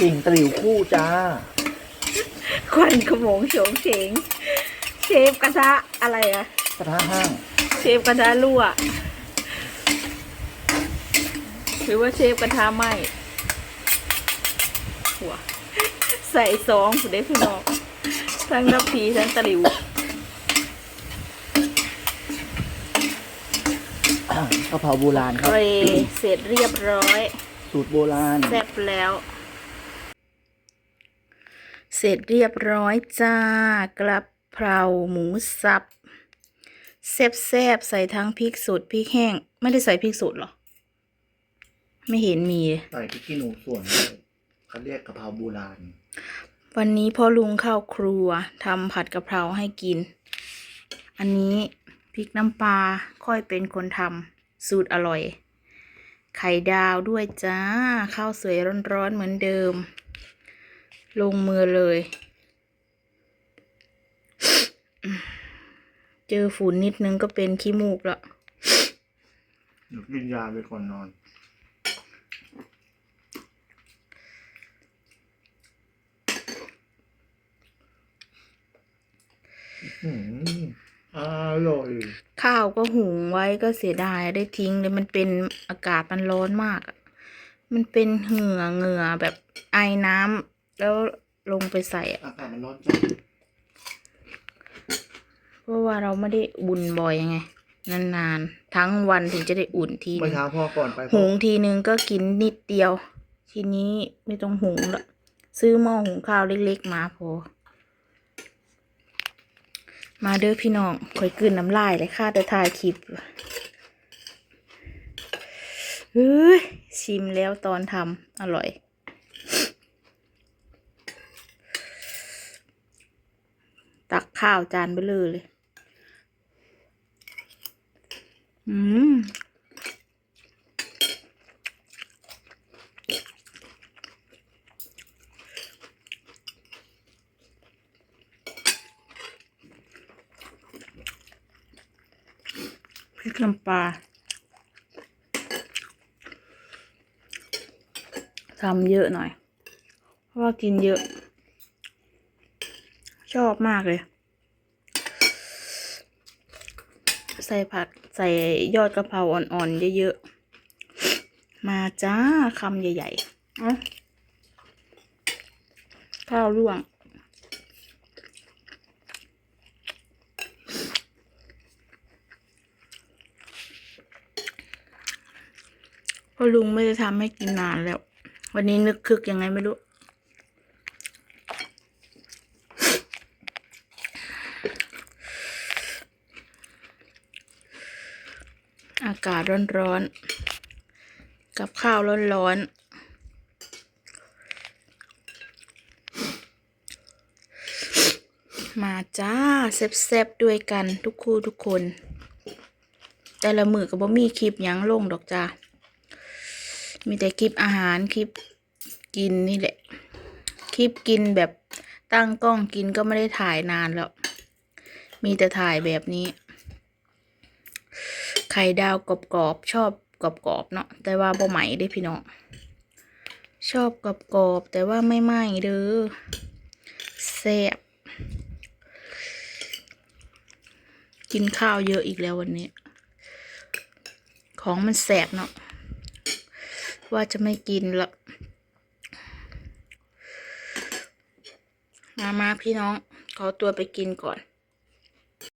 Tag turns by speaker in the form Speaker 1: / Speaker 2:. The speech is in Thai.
Speaker 1: กิ่งตะลิวคู่จ้า
Speaker 2: ควันขโมงโฉงเฉงเชฟกระทะอะไรอะ
Speaker 1: กระทะห้าง
Speaker 2: เชฟกระทะรั่วหรือว่าเชฟกระทะไหมหัวใส่ซองผู้ได้พี่น้องทั้งนับพีทั้งตะหลิว
Speaker 1: กระเพราโบราณค
Speaker 2: เครับเสร็จเรียบร้อย
Speaker 1: สูตรโบราณ
Speaker 2: แซ่บแล้ว เสร็จเรียบร้อยจ้ากระเพราหมูสับแซ่บแซบๆใส่ทั้งพริกสดพริกแห้ง ไม่ได้ใส่พริกสดเหรอ ไม่เห็นมีเลย
Speaker 1: ใส่พริกขี้หนูส่วนด้วยเขาเรียกกะเพราโบราณ
Speaker 2: วันนี้พ่อลุงเข้าครัวทำผัดกะเพราให้กิน อันนี้พริกน้ำปลาค่อยเป็นคนทำสูตรอร่อย ไข่ดาวด้วยจ้า ข้าวสวยร้อนๆเหมือนเดิม ลงมือเลย เจอฝุ่นนิดนึงก็เป็นขี้มูกละ
Speaker 1: หนูกินยาไปก่อนนอน อืมอร่อย
Speaker 2: ข้าวก็หุงไว้ก็เสียดายได้ทิ้งเลยมันเป็นอากาศมันร้อนมากอะมันเป็นเหงื่อเหงื่อแบบไอน้ำ แล้วลงไปใส่อะ
Speaker 1: อากาศมันร้อนจัด
Speaker 2: เพราะว่าเราไม่ได้อุ่นบ่อยไงนานๆ ทั้งวันถึงจะได้อุ่นที
Speaker 1: เมื่
Speaker 2: นึ
Speaker 1: องเช้าพ่อก่อนไป
Speaker 2: หุงทีนึงก็กินนิดเดียว ทีนี้ไม่ต้องหุงละซื้อหม้อหุงข้าวเล็กๆมาพอ มาเด้อพี่น้องคอยกลืนน้ำลายเลยค่ะแต่ถ่ายคลิปเฮ้ยชิมแล้วตอนทำอร่อย ตักข้าวจานไปเลอเลย อืมพริกน้ำปลาทำเยอะหน่อย เพราะว่ากินเยอะ อบมากเลย ใส่ผักใส่ยอดกะเพราอ่อนๆเยอะๆ มาจ้าคำใหญ่ๆเอาข้าวร่วงพราะลุงไม่ได้ทำให้กินนานแล้ว วันนี้นึกคึกยังไงไม่รู้ อากาศร้อนๆ กับข้าวร้อนๆมาจ้าแซ่บๆด้วยกันทุกคู่ทุกคน แต่ละมือก็บ่มีคลิปยังลงดอกจ้ามีแต่คลิปอาหารคลิปกินนี่แหละ คลิปกินแบบตั้งกล้องกินก็ไม่ได้ถ่ายนานแล้ว มีแต่ถ่ายแบบนี้ ไข่ดาวกรอบๆชอบกรอบๆเนาะแต่ว่าบ่ไหมได้พี่น้องชอบกรอบๆแต่ว่าไม่ไหมเด้อแซ่บกินข้าวเยอะอีกแล้ววันนี้ ของมันแสบเนาะว่าจะไม่กินละมามาพี่น้อง ขอตัวไปกินก่อน